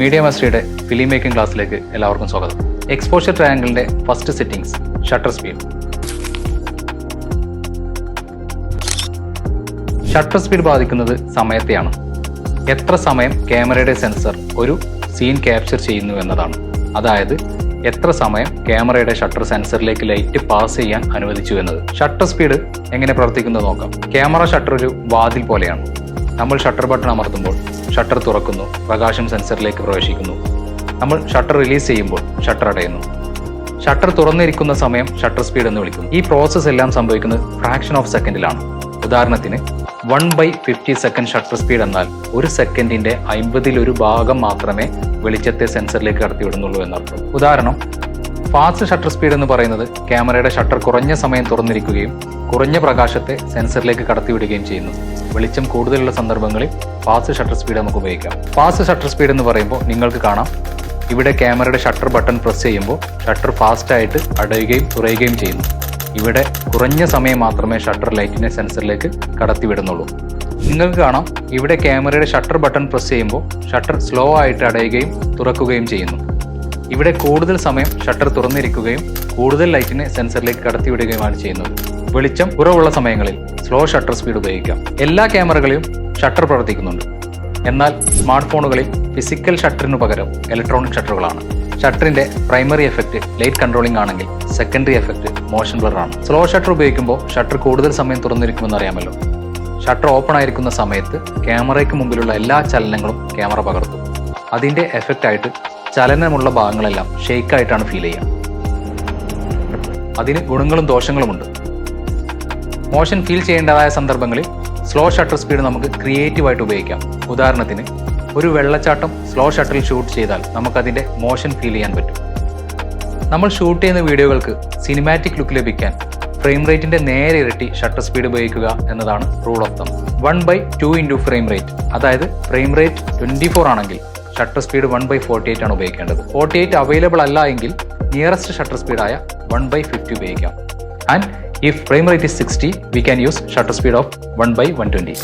Media മാസ്റ്ററിയുടെ film making ക്ലാസ്സിലേക്ക് എല്ലാവർക്കും സ്വാഗതം. എക്സ്പോഷർ ട്രയാങ്കിളിന്റെ first settings shutter speed shutter speed ബാധിക്കുന്നത് സമയത്തെയാണ്. എത്ര സമയം ക്യാമറയുടെ സെൻസർ ഒരു സീൻ ക്യാപ്ചർ ചെയ്യുന്നു എന്നതാണ്. അതായത് എത്ര സമയം ക്യാമറയുടെ ഷട്ടർ സെൻസറിലേക്ക് ലൈറ്റ് പാസ് ചെയ്യാൻ അനുവദിച്ചു എന്നത്. ഷട്ടർ സ്പീഡ് എങ്ങനെ പ്രവർത്തിക്കുന്നത് നോക്കാം. ക്യാമറ ഷട്ടർ ഒരു വാതിൽ പോലെയാണ്. നമ്മൾ ഷട്ടർ ബട്ടൺ അമർത്തുമ്പോൾ ഷട്ടർ തുറക്കുന്നു പ്രകാശം സെൻസറിലേക്ക് പ്രവേശിക്കുന്നു. നമ്മൾ ഷട്ടർ റിലീസ് ചെയ്യുമ്പോൾ ഷട്ടർ അടയുന്നു. ഷട്ടർ തുറന്നിരിക്കുന്ന സമയം ഷട്ടർ സ്പീഡ് എന്ന് വിളിക്കുന്നു. ഈ പ്രോസസ്സ് എല്ലാം സംഭവിക്കുന്നത് ഫ്രാക്ഷൻ ഓഫ് സെക്കൻഡിലാണ് ഉദാഹരണത്തിന് one by fifty second shutter speed എന്നാൽ ഒരു സെക്കൻഡിന്റെ അമ്പതിൽ ഒരു ഭാഗം മാത്രമേ വെളിച്ചത്തെ സെൻസറിലേക്ക് കടത്തിവിടുന്നുള്ളൂ എന്നർത്ഥം. ഉദാഹരണം ഫാസ്റ്റ് ഷട്ടർ സ്പീഡ് എന്ന് പറയുന്നത് ക്യാമറയുടെ ഷട്ടർ കുറഞ്ഞ സമയം തുറന്നിരിക്കുകയും കുറഞ്ഞ പ്രകാശത്തെ സെൻസറിലേക്ക് കടത്തിവിടുകയും ചെയ്യുന്നു. വെളിച്ചം കൂടുതലുള്ള സന്ദർഭങ്ങളിൽ ഫാസ്റ്റ് ഷട്ടർ സ്പീഡ് നമുക്ക് ഉപയോഗിക്കാം. ഫാസ്റ്റ് ഷട്ടർ സ്പീഡ് എന്ന് പറയുമ്പോൾ നിങ്ങൾക്ക് കാണാം. ഇവിടെ ക്യാമറയുടെ ഷട്ടർ ബട്ടൺ പ്രസ് ചെയ്യുമ്പോൾ ഷട്ടർ ഫാസ്റ്റ് ആയിട്ട് അടയുകയും തുറയുകയും ചെയ്യുന്നു. ഇവിടെ കുറഞ്ഞ സമയം മാത്രമേ ഷട്ടർ ലൈറ്റിനെ സെൻസറിലേക്ക് കടത്തിവിടുന്നുള്ളൂ. നിങ്ങൾക്ക് കാണാം. ഇവിടെ ക്യാമറയുടെ ഷട്ടർ ബട്ടൺ പ്രസ് ചെയ്യുമ്പോൾ ഷട്ടർ സ്ലോ ആയിട്ട് അടയുകയും തുറക്കുകയും ചെയ്യുന്നു. ഇവിടെ കൂടുതൽ സമയം ഷട്ടർ തുറന്നിരിക്കുകയും കൂടുതൽ ലൈറ്റിനെ സെൻസറിലേക്ക് കടത്തിവിടുകയുമാണ് ചെയ്യുന്നത്. വെളിച്ചം കുറവുള്ള സമയങ്ങളിൽ സ്ലോ ഷട്ടർ സ്പീഡ് ഉപയോഗിക്കാം. എല്ലാ ക്യാമറകളിലും ഷട്ടർ പ്രവർത്തിക്കുന്നുണ്ട്. എന്നാൽ സ്മാർട്ട് ഫോണുകളിൽ ഫിസിക്കൽ ഷട്ടറിന് പകരം ഇലക്ട്രോണിക് ഷട്ടറുകളാണ്. ഷട്ടറിന്റെ പ്രൈമറി എഫക്റ്റ് ലൈറ്റ് കൺട്രോളിംഗ് ആണെങ്കിൽ സെക്കൻഡറി എഫക്റ്റ് മോഷൻ ബ്ലർ ആണ്. സ്ലോ ഷട്ടർ ഉപയോഗിക്കുമ്പോൾ ഷട്ടർ കൂടുതൽ സമയം തുറന്നിരിക്കുമെന്ന് അറിയാമല്ലോ. ഷട്ടർ ഓപ്പൺ ആയിരിക്കുന്ന സമയത്ത് ക്യാമറയ്ക്ക് മുമ്പിലുള്ള എല്ലാ ചലനങ്ങളും ക്യാമറ പകർത്തും. അതിന്റെ എഫക്റ്റ് ആയിട്ട് ചലനമുള്ള ഭാഗങ്ങളെല്ലാം ഷെയ്ക്കായിട്ടാണ് ഫീൽ ചെയ്യുക. അതിന് ഗുണങ്ങളും ദോഷങ്ങളുമുണ്ട്. മോഷൻ ഫീൽ ചെയ്യേണ്ടതായ സന്ദർഭങ്ങളിൽ സ്ലോ ഷട്ടർ സ്പീഡ് നമുക്ക് ക്രിയേറ്റീവായിട്ട് ഉപയോഗിക്കാം. ഉദാഹരണത്തിന് ഒരു വെള്ളച്ചാട്ടം സ്ലോ ഷട്ടറിൽ ഷൂട്ട് ചെയ്താൽ നമുക്കതിന്റെ മോഷൻ ഫീൽ ചെയ്യാൻ പറ്റും. നമ്മൾ ഷൂട്ട് ചെയ്യുന്ന വീഡിയോകൾക്ക് സിനിമാറ്റിക് ലുക്ക് ലഭിക്കാൻ ഫ്രെയിം റേറ്റിന്റെ നേരെ ഇരട്ടി ഷട്ടർ സ്പീഡ് ഉപയോഗിക്കുക എന്നതാണ് rule of thumb one by two into frame rate അതായത് ഫ്രെയിം റേറ്റ് ട്വന്റി ഫോർ ആണെങ്കിൽ shutter speed one by forty eight ആണ് ഉപയോഗിക്കേണ്ടത്. ഫോർട്ടി എയ്റ്റ് അവൈലബിൾ അല്ല എങ്കിൽ നിയറസ്റ്റ് ഷട്ടർ സ്പീഡായ വൺ ബൈ ഫിഫ്റ്റി ഉപയോഗിക്കാം. And if frame rate is sixty we can use shutter speed of one by one twenty